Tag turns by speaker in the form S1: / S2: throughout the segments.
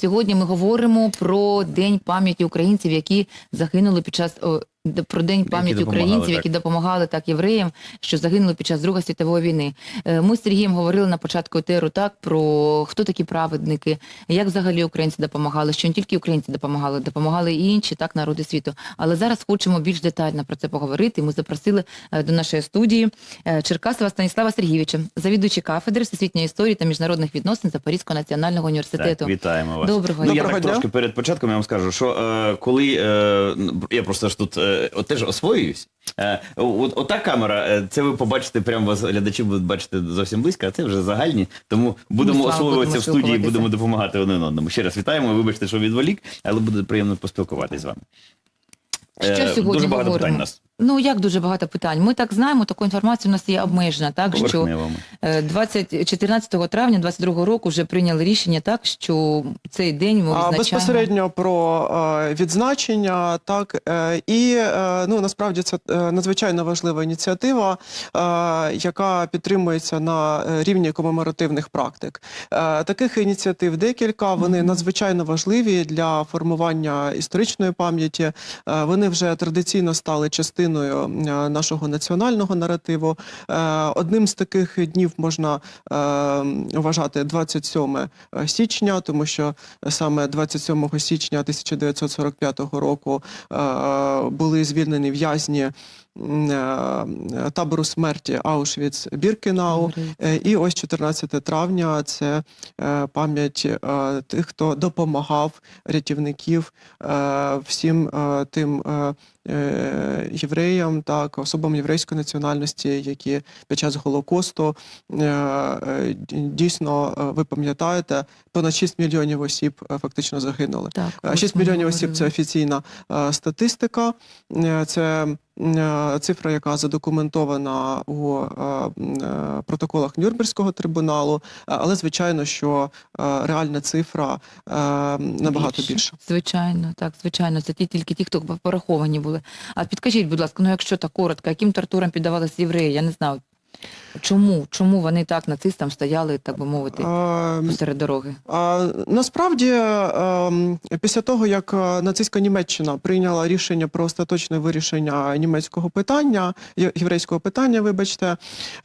S1: Сьогодні ми говоримо про День пам'яті українців, які загинули під час про День пам'яті українців,
S2: так.
S1: які допомагали так євреям, що загинули під час Другої світової війни. Е, Ми з Сергієм говорили на початку етеру так про хто такі праведники, як взагалі українці допомагали, що не тільки українці допомагали, допомагали і інші так народи світу. Але зараз хочемо більш детально про це поговорити. Ми запросили е, до нашої студії е, Черкасова Станіслава Сергійовича, завідуючий кафедри всесвітньої історії та міжнародних відносин Запорізького національного університету.
S2: Так, вітаємо вас.
S1: Доброго
S2: Ну,
S1: дня.
S2: я
S3: Доброго
S2: так
S3: дня.
S2: трошки перед початком я вам скажу, що е, коли е, я просто ж тут е, от теж освоююсь. Е, от, ота камера, е, це ви побачите, прямо вас глядачі будуть бачити зовсім близько, а це вже загальні. Тому будемо освоюватися в студії, будемо допомагати один одному. Ще раз вітаємо. Вибачте, що відволік, але буде приємно поспілкуватися з вами.
S1: Що
S2: Е,
S1: сьогодні
S2: Дуже багато
S1: говоримо?
S2: питань у нас.
S1: Ну як дуже багато питань. Ми так знаємо, таку інформацію у нас є обмежена, так що
S2: Поверхневими.
S1: е, 20, 14 травня 22 року вже прийняли рішення, так що цей день ми
S3: А,
S1: визначаємо.
S3: безпосередньо про е, відзначення, так е, і е, ну насправді це е, надзвичайно важлива ініціатива, е, яка підтримується на е, рівні комеморативних практик. Е, таких ініціатив декілька. Вони надзвичайно важливі для формування історичної пам'яті. Е, вони вже традиційно стали частиною е, нашого національного наративу. Е, одним з таких днів можна е, вважати 27 січня, тому що саме 27 січня 1945 року були звільнені в'язні табору смерті Аушвіц-Біркенау. Е, І ось 14 травня це пам'ять тих, хто допомагав рятівників всім тим євреям, так, особам єврейської національності, які під час Голокосту е, е, дійсно, е, ви пам'ятаєте, понад 6 мільйонів осіб е, фактично загинули.
S1: Так,
S3: Е, 6
S1: ми
S3: мільйонів осіб це офіційна е, статистика. Е, Це е, цифра, яка задокументована у е, е, протоколах Нюрнберзького трибуналу, Е, але звичайно, що е, реальна цифра е, набагато більше.
S1: Звичайно, так, звичайно. Це ті тільки ті, хто пораховані були. А підкажіть, будь ласка, ну якщо так коротко, яким тортурам піддавалися євреї? Я не знаю. Чому? Чому вони так нацистам стояли, так би мовити,
S3: Е,
S1: посеред дороги?
S3: А, насправді, ем, після того, як е, нацистська Німеччина прийняла рішення про остаточне вирішення німецького питання, єврейського питання, вибачте,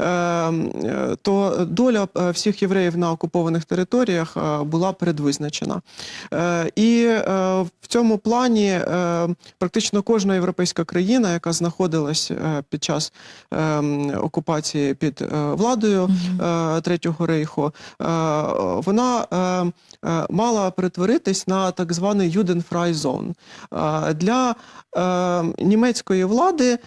S3: е, то доля е, всіх євреїв на окупованих територіях е, була передвизначена. Е, І е, в цьому плані е, практично кожна європейська країна, яка знаходилась е, під час окупації під е, владою е, Третього рейху, е, вона мала перетворитись на так званий Юденфрай зон. Е, Для німецької влади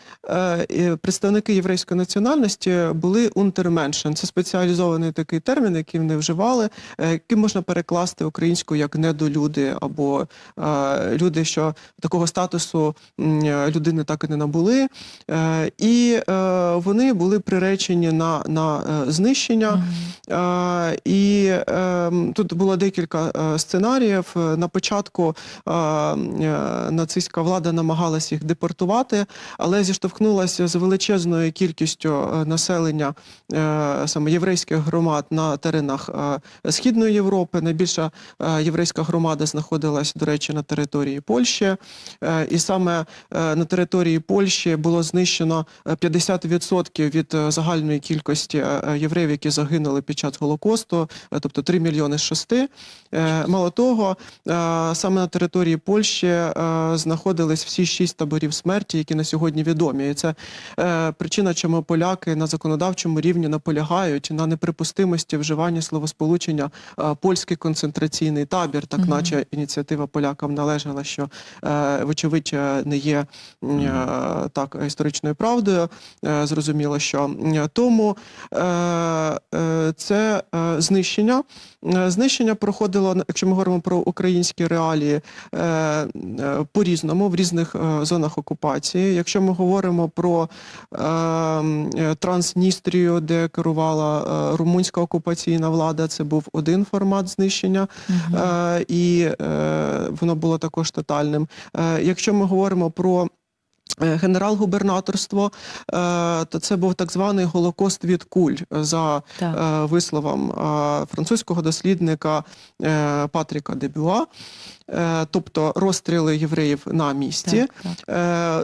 S3: представники єврейської національності були унтерменшен. Це спеціалізований такий термін, який вони вживали, який можна перекласти українською як недолюди або люди, що такого статусу людини так і не набули. І вони були приречені на, на е, знищення. Е, І е, тут було декілька е, сценаріїв. На початку нацистська влада намагалась їх депортувати, але зіштовхнулася з величезною кількістю населення саме єврейських громад на теренах Східної Європи. Найбільша єврейська громада знаходилась, до речі, на території Польщі. І саме на території Польщі було знищено е, 50% від е, загальної кількості е, е, євреїв, які загинули під час Голокосту, е, тобто 3 мільйони з 6. Е, Мало того, саме на території Польщі знаходились всі шість таборів смерті, які на сьогодні відомі. І це причина, чому поляки на законодавчому рівні наполягають на неприпустимості вживання словосполучення польський концентраційний табір, так
S1: Мгм.
S3: наче ініціатива полякам належала, що вочевидь не є так історичною правдою. Зрозуміло, що тому е, е, це е, знищення. Е, Знищення проходило, якщо ми говоримо про українські реалії, по-різному в різних зонах окупації. Якщо ми говоримо про Трансністрію, де керувала румунська окупаційна влада, це був один формат знищення, і воно було також тотальним. Якщо ми говоримо про генерал-губернаторство, е, то це був так званий Голокост від куль за
S1: Так.
S3: е, висловом е, французького дослідника е, Патріка Дебюа, Е, тобто розстріли євреїв на місці.
S1: Так, так.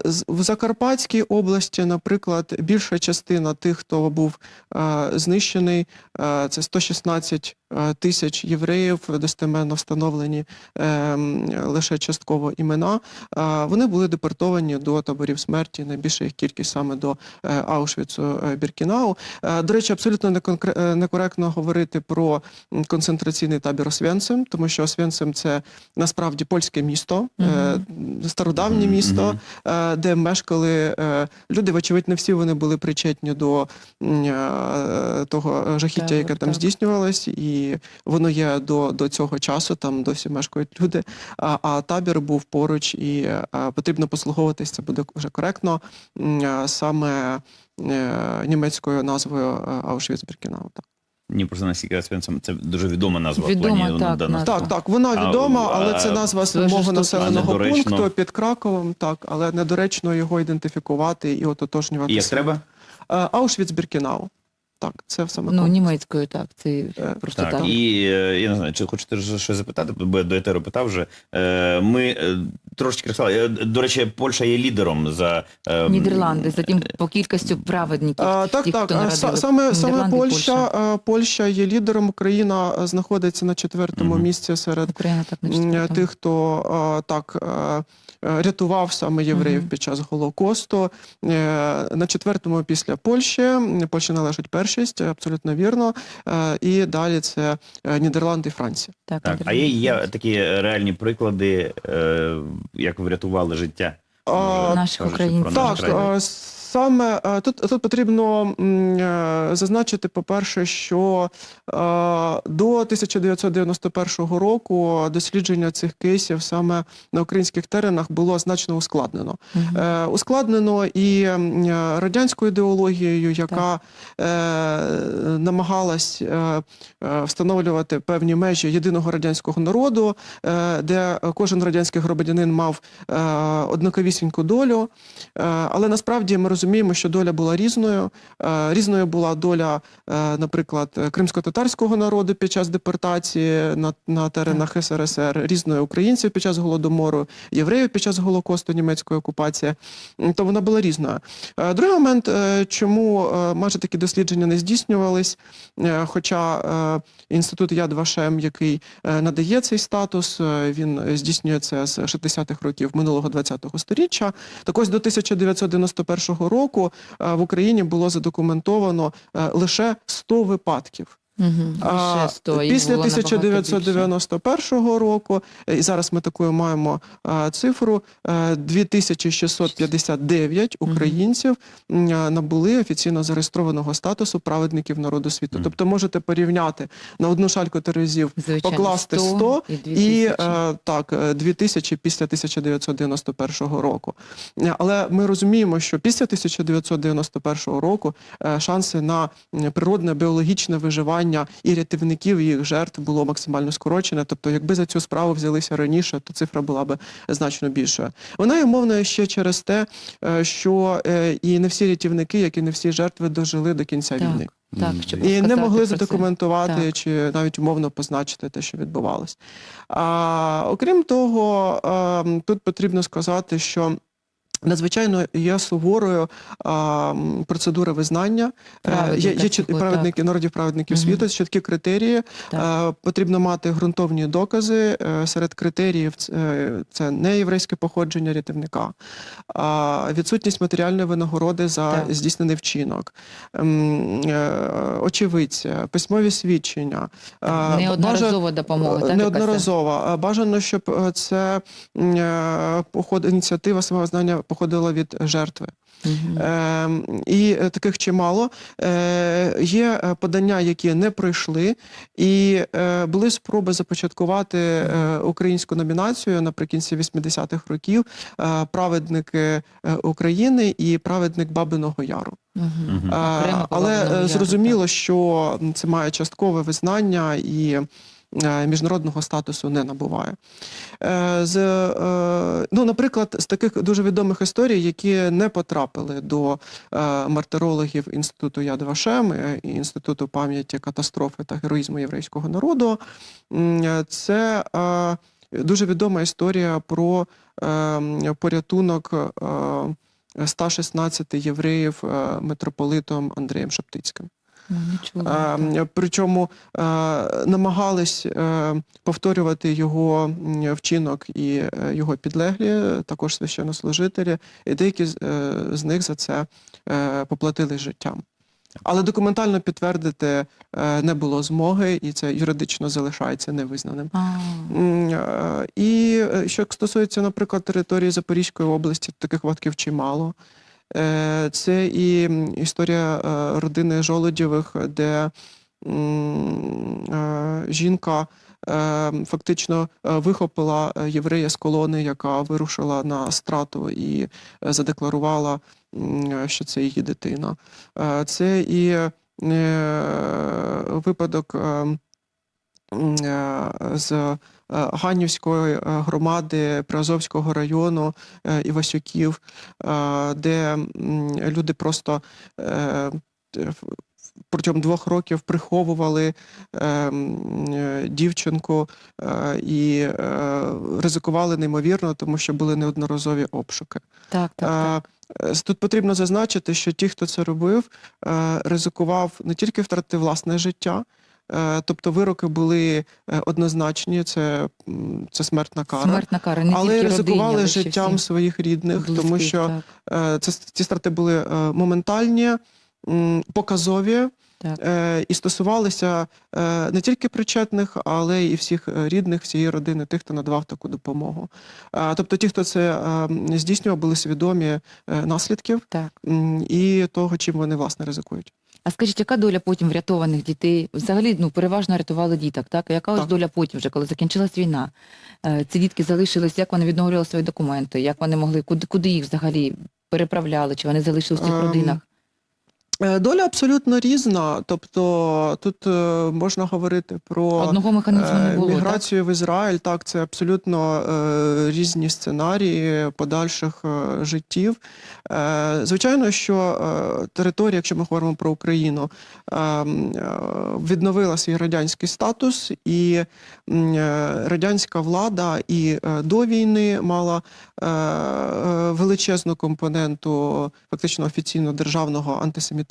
S3: Е, В Закарпатській області, наприклад, більша частина тих, хто був е, знищений, е, це 116 е, тисяч євреїв, достеменно встановлені е, лише частково імена. Е, Вони були депортовані до таборів смерті, найбільша їх кількість саме до е, Аушвіцу е, Біркінау. Е, До речі, абсолютно е, некоректно говорити про концентраційний табір Освенцим, тому що Освенцим це насправді польське місто, е, стародавнє
S2: Мгм,
S3: місто,
S2: мгм.
S3: е, де мешкали е, люди. Вочевидь, не всі вони були причетні до е, того жахіття,
S1: Так,
S3: яке там
S1: так.
S3: здійснювалось, і воно є до, до цього часу. Там досі мешкають люди. А, а табір був поруч, і е, потрібно послуговуватись. Це буде вже коректно е, саме е, німецькою назвою Аушвіц-Біркінау.
S2: Просто наскільки це дуже відома назва
S1: Відома,
S2: плані
S1: так, назва.
S3: Так, так, вона відома,
S2: а,
S3: але це назва самого населеного
S2: недоречно?
S3: пункту під Краковом, так, але недоречно його ідентифікувати і ототожнювати.
S2: І як треба?
S3: Аушвіц-Біркінау. Так, це саме
S1: Ну, німецькою, так. Це просто
S2: Так,
S1: так.
S2: і е, я не знаю, чи хочете щось запитати, бо я до етеру питав вже. Е, Ми е, трошечки розказали. До речі, Польща є лідером за е,
S1: Нідерланди, затім по кількістю праведників.
S3: А, так,
S1: ті,
S3: так.
S1: хто народили.
S3: Саме, саме
S1: і
S3: Польща, Польща є лідером. Україна знаходиться на четвертому
S2: Мгм.
S3: місці серед
S1: Україна так
S3: тих, хто так рятував саме євреїв під час Голокосту. На четвертому після Польщі. Польща належить першість, абсолютно вірно. Е, І далі це е, Нідерланди і Франція.
S1: Так,
S2: Так, а є, є такі реальні приклади, е, як врятували життя.
S3: А,
S1: Наших українців.
S3: Так, е, саме е, тут, тут потрібно е, зазначити, по-перше, що е, до 1991 року дослідження цих кейсів саме на українських теренах було значно ускладнено. Е, ускладнено і радянською ідеологією, яка е, намагалась встановлювати певні межі єдиного радянського народу, де кожен радянський громадянин мав однаковісіньку долю. Але насправді ми розуміємо, що доля була різною. Е, різною була доля, е, наприклад, кримсько-татарського народу під час депортації на, на теренах СРСР, різною українців під час голодомору, євреїв під час голокосту німецької окупації. То вона була різна. Е, Другий момент, чому майже такі дослідження не здійснювались, хоча інститут Яд Вашем, який надає цей статус, він здійснює це з 60-х років минулого 20-го сторіччя. Так ось до 1991 року е, в Україні було задокументовано е, лише 100 випадків.
S1: Мгм.
S3: А, Після
S1: було набагато більше.
S3: 1991 року, е, і зараз ми такою маємо а, цифру, е, 2659 українців а, набули офіційно зареєстрованого статусу праведників народу світу.
S2: Мгм.
S3: Тобто можете порівняти на одну шальку терезів
S1: Звичайно,
S3: покласти 100
S1: і,
S3: і
S1: 2000.
S3: е, так, е, 2000 після 1991 року. Е, Але ми розуміємо, що після 1991 року е, шанси на природне біологічне виживання і рятівників і їх жертв було максимально скорочене. Тобто, якби за цю справу взялися раніше, то цифра була б значно більшою. Вона є мовною ще через те, е, що е, і не всі рятівники, як і не всі жертви дожили до кінця
S1: Так.
S3: війни.
S1: Так, щоб
S3: І не могли задокументувати
S1: Так.
S3: чи навіть умовно позначити те, що відбувалось. А, окрім того, ем, тут потрібно сказати, що. Надзвичайно є суворою а, процедура визнання. Е, Є, є праведники народів праведників
S1: Мгм.
S3: світу, чіткі критерії.
S1: Так.
S3: Е, Потрібно мати ґрунтовні докази. Е, Серед критеріїв е, це не єврейське походження рятівника, а відсутність матеріальної винагороди за
S1: Так.
S3: здійснений вчинок, ем, очевидця, письмові свідчення. Бажа-
S1: Неодноразова допомога. так,
S3: Неодноразова. Бажано, щоб це поход, ініціатива самовизнання походила від жертви.
S1: Мгм.
S3: Е, і таких чимало. Е, є е, подання, які не пройшли, і е, були спроби започаткувати е, українську номінацію наприкінці 80-х років е, праведники е, України і праведник Бабиного Яру.
S1: Мгм.
S3: Е, але зрозуміло, що це має часткове визнання і. Е, міжнародного статусу не набуває. Е, З, е, ну, наприклад, з таких дуже відомих історій, які не потрапили до мартирологів Інституту Яд Вашем і Інституту пам'яті катастрофи та героїзму єврейського народу, це дуже відома історія про порятунок е, 116 євреїв митрополитом Андрієм Шептицьким.
S1: Ну, нічого.
S3: Е, Причому е, намагались е, повторювати його вчинок і е, його підлеглі, також священнослужителі, і деякі з, е, з них за це е, поплатили життям. Але документально підтвердити не було змоги, і це юридично залишається невизнаним.
S1: А,
S3: І що стосується, наприклад, території Запорізької області, таких випадків чимало. Е, Це і історія е, родини Жолодєвих, де е, жінка фактично вихопила єврея з колони, яка вирушила на страту і задекларувала, що це її дитина. Це і випадок. е, м, е, з Ганівської е, громади Приазовського району е, Івасюків, е, де люди просто е, протягом двох років приховували е, е, дівчинку е, і е, ризикували неймовірно, тому що були неодноразові обшуки.
S1: так, так, так.
S3: Е, е, Тут потрібно зазначити, що ті, хто це робив, е, ризикував не тільки втратити власне життя, е, тобто вироки були е, однозначні, це, це смертна кара.
S1: Смертна кара, не
S3: Але ризикували
S1: родині,
S3: життям
S1: всім
S3: своїх рідних, тому що
S1: так,
S3: е, це ці страти були е, моментальні, показові
S1: так.
S3: е, і стосувалися е, не тільки причетних, але і всіх е, рідних, всієї родини, тих, хто надавав таку допомогу. Е, Тобто, ті, хто це е, здійснював, були свідомі е, наслідків
S1: так.
S3: і того, чим вони власне ризикують.
S1: А скажіть, яка доля потім врятованих дітей? Взагалі, ну переважно рятували діток, так? А яка ось
S3: Так.
S1: доля потім, вже коли закінчилась війна? Е, Ці дітки залишились, як вони відновлювали свої документи, як вони могли, куди, куди їх взагалі переправляли, чи вони залишились в цих
S3: Ем,
S1: родинах?
S3: Е, Доля абсолютно різна. Тобто тут е, можна говорити про
S1: Одного механізму не
S3: Е,
S1: було, так?
S3: Міграцію в Ізраїль, так, це абсолютно різні сценарії подальших життів. Звичайно, що територія, якщо ми говоримо про Україну, е, е, відновила свій радянський статус, і радянська влада і до війни мала величезну компоненту фактично офіційно державного антисемітизму.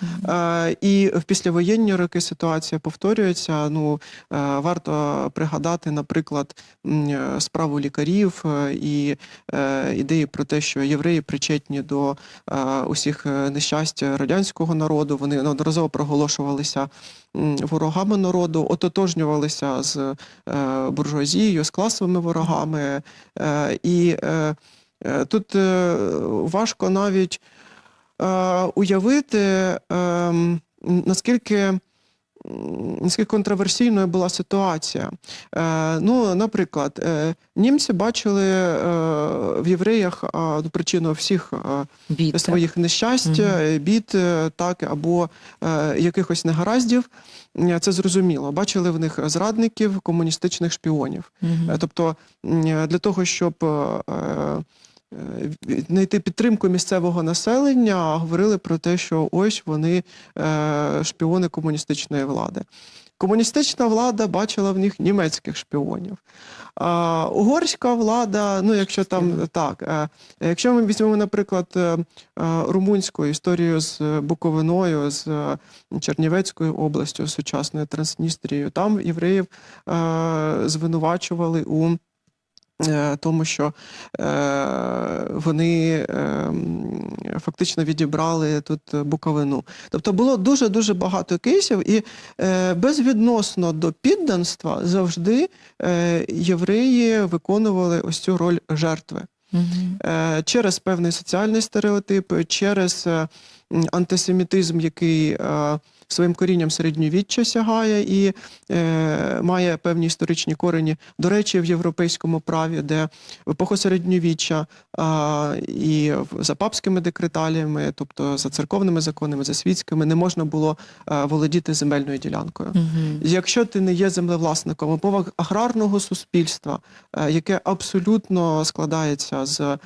S1: Мгм.
S3: Е, І в післявоєнні роки ситуація повторюється. Ну е, варто пригадати, наприклад, е, справу лікарів е, і е, ідеї про те, що євреї причетні до е, усіх нещасть радянського народу. Вони неодноразово проголошувалися ворогами народу, ототожнювалися з е, буржуазією, з класовими ворогами. Е, І е, тут е, важко навіть уявити, ем, наскільки. Наскільки контроверсійною була ситуація. Е, ну, наприклад, е, німці бачили е, в євреях е, ну, причину всіх е,
S1: Бід,
S3: своїх нещасть,
S1: Мгм.
S3: е, бід, е, так, або е, якихось негараздів. Е, Це зрозуміло. Бачили в них зрадників, комуністичних шпіонів. Е, Тобто для того, щоб е, е, е, знайти підтримку місцевого населення, говорили про те, що ось вони е, шпіони комуністичної влади. Комуністична влада бачила в них німецьких шпіонів. А, угорська влада, ну якщо там так, е, якщо ми візьмемо, наприклад, е, е, румунську історію з е, Буковиною, з е, Чернівецькою областю, сучасною Трансністрією, там євреїв е, звинувачували у е, тому, що е, вони е, фактично відібрали тут Буковину. Тобто було дуже дуже багато кейсів, і е, безвідносно до підданства завжди е, євреї виконували ось цю роль жертви
S1: Мгм.
S3: е, через певний соціальний стереотип, через е, антисемітизм, який е, своїм корінням середньовіччя сягає і е, має певні історичні корені. До речі, в європейському праві, де в епоху середньовіччя а, і за папськими декреталіями, тобто за церковними законами, за світськими, не можна було е, володіти земельною ділянкою.
S1: Мгм.
S3: Якщо ти не є землевласником, умовах аграрного суспільства, е, яке абсолютно складається з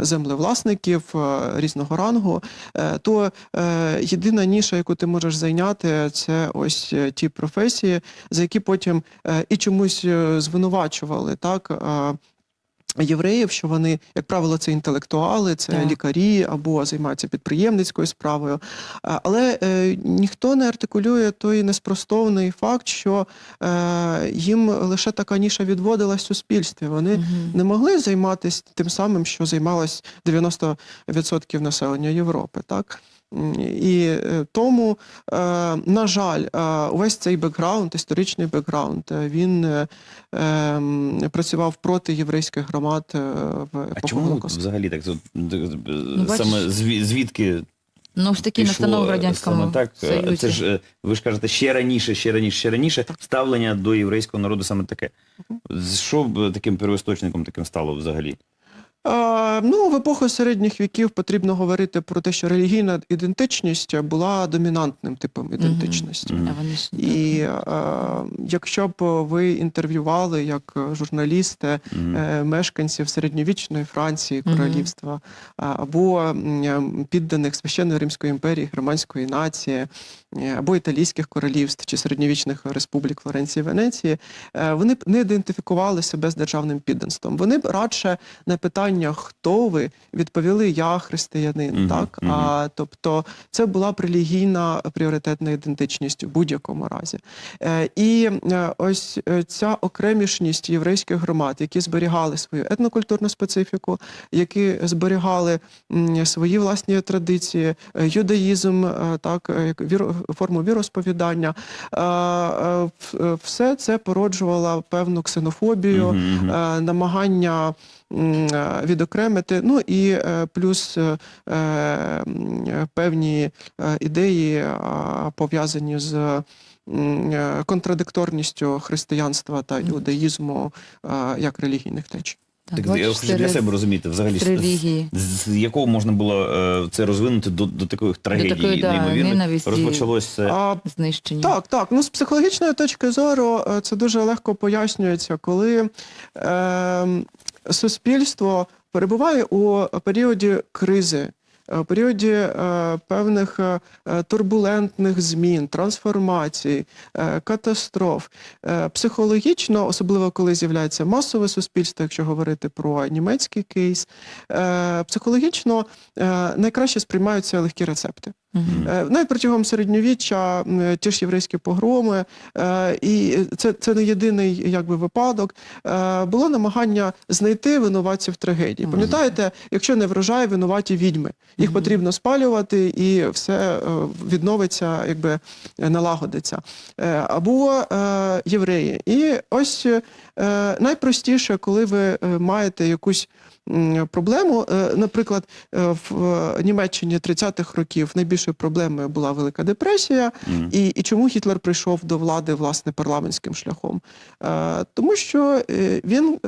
S3: землевласників е, різного рангу, е, то е, єдина ніша, яку ти можеш зайняти, це ось ті професії, за які потім і чомусь звинувачували так. Євреїв, що вони, як правило, це інтелектуали, це
S1: Так.
S3: лікарі або займаються підприємницькою справою. Але е, ніхто не артикулює той неспростовний факт, що е, їм лише така ніша відводилась в суспільстві. Вони
S1: Мгм.
S3: не могли займатися тим самим, що займалось 90% населення Європи. Так? І е, тому, е, на жаль, е, увесь цей бекграунд, історичний бекграунд, він ем, працював проти єврейських громад в
S2: А чому
S3: Голокосту.
S2: взагалі так?
S1: Ну,
S2: Саме звідки
S1: Ну ж такі настанови в радянському
S2: саме так?
S1: Союзі.
S2: Це ж ви ж кажете, ще раніше, ще раніше, ще раніше ставлення до єврейського народу саме таке. Що б таким первоісточником таким стало взагалі?
S3: Ну, в епоху середніх віків потрібно говорити про те, що релігійна ідентичність була домінантним типом ідентичності.
S1: Вони ж
S3: І е, якщо б ви інтерв'ювали як журналісти
S2: Мгм.
S3: е, мешканців середньовічної Франції, королівства, або підданих священної Римської імперії, германської нації, е, або італійських королівств чи середньовічних республік Флоренції, Венеції, е, вони б не ідентифікували себе з державним підданством. Вони б радше на питання, хто ви, відповіли я християнин.
S2: Мгм,
S3: Так
S2: мгм.
S3: а тобто це була б релігійна пріоритетна ідентичність у будь-якому разі. Е, І е, ось е, ця окремішність єврейських громад, які зберігали свою етнокультурну специфіку, які зберігали свої власні традиції, е, юдаїзм, е, так е, як віро, форму віросповідання, е, е, е, все це породжувало певну ксенофобію, намагання відокремити. Ну і плюс певні ідеї пов'язані з контрадикторністю християнства та іудаїзму е, як релігійних течій.
S1: Так,
S2: Так, я хочу для себе розуміти, взагалі, з- з, з якого можна було е, це розвинути до, до таких трагедій
S1: такої, да,
S2: неймовірних.
S1: ненависті.
S2: Розпочалось це.
S3: А,
S1: знищення.
S3: Так, так. Ну, з психологічної точки зору е, це дуже легко пояснюється, коли е, суспільство перебуває у періоді кризи. Е, періоді е, певних е, турбулентних змін, трансформацій, катастроф, психологічно, особливо коли з'являється масове суспільство, якщо говорити про німецький кейс, психологічно найкраще сприймаються легкі рецепти. Е, Навіть протягом середньовіччя ті ж єврейські погроми, е, і це, це не єдиний якби, випадок. Е, Було намагання знайти винуватців трагедії.
S1: Мгм.
S3: Пам'ятаєте, якщо не врожай, винуваті відьми. Їх
S1: Мгм.
S3: потрібно спалювати, і все відновиться, якби налагодиться. Або євреї. І ось найпростіше, коли ви маєте якусь проблему. Е, Наприклад, е, в е, Німеччині 30-х років найбільшою проблемою була Велика депресія,
S2: mm.
S3: і, і чому Гітлер прийшов до влади власне парламентським шляхом? Тому що він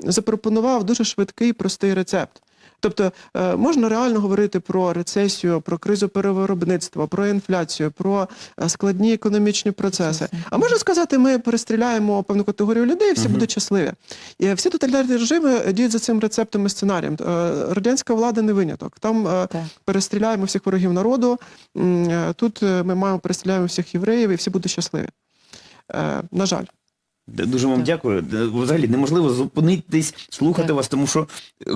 S3: запропонував дуже швидкий простий рецепт. Тобто е, можна реально говорити про рецесію, про кризу перевиробництва, про інфляцію, про е, складні економічні процеси. А можна сказати, ми перестріляємо певну категорію людей, і всі
S2: Мгм.
S3: будуть щасливі. І всі тоталітарні режими діють за цим рецептом і сценарієм. Е, Радянська влада не виняток. Там
S1: Так.
S3: перестріляємо всіх ворогів народу. Тут ми маємо перестріляємо всіх євреїв, і всі будуть щасливі. На жаль.
S2: Дуже вам
S1: Так.
S2: дякую. Взагалі неможливо зупинитись, слухати
S1: Так.
S2: вас, тому що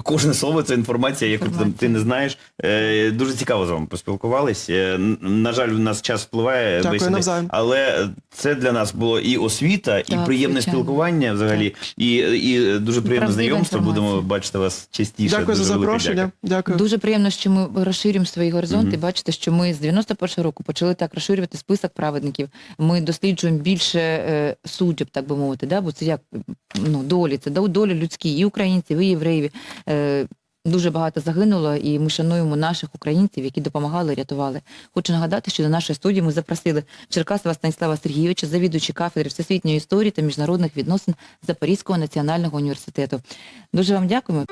S2: кожне слово це інформація, яку
S1: Інформація.
S2: ти не знаєш. Е, дуже цікаво з вами поспілкувались. Е, на жаль, у нас час впливає,
S3: Дякую,
S2: бесіди, але це для нас було і освіта, і приємне
S1: звичайно.
S2: спілкування взагалі, і, і дуже приємне
S1: правдива
S2: знайомство. Будемо бачити вас частіше.
S3: Дякую за
S2: Дуже велике
S3: запрошення. Дякую.
S1: Дуже приємно, що ми розширюємо свої горизонти.
S2: Мгм.
S1: Бачите, що ми з 91-го року почали так розширювати список праведників. Ми досліджуємо більше е, суддів, так би мовити, да? бо це як ну, долі, це долі людські, і українців, і євреїв. Е, Дуже багато загинуло, і ми шануємо наших українців, які допомагали, рятували. Хочу нагадати, що до нашої студії ми запросили Черкасова Станіслава Сергійовича, завідуючи кафедри всесвітньої історії та міжнародних відносин Запорізького національного університету. Дуже вам дякуємо.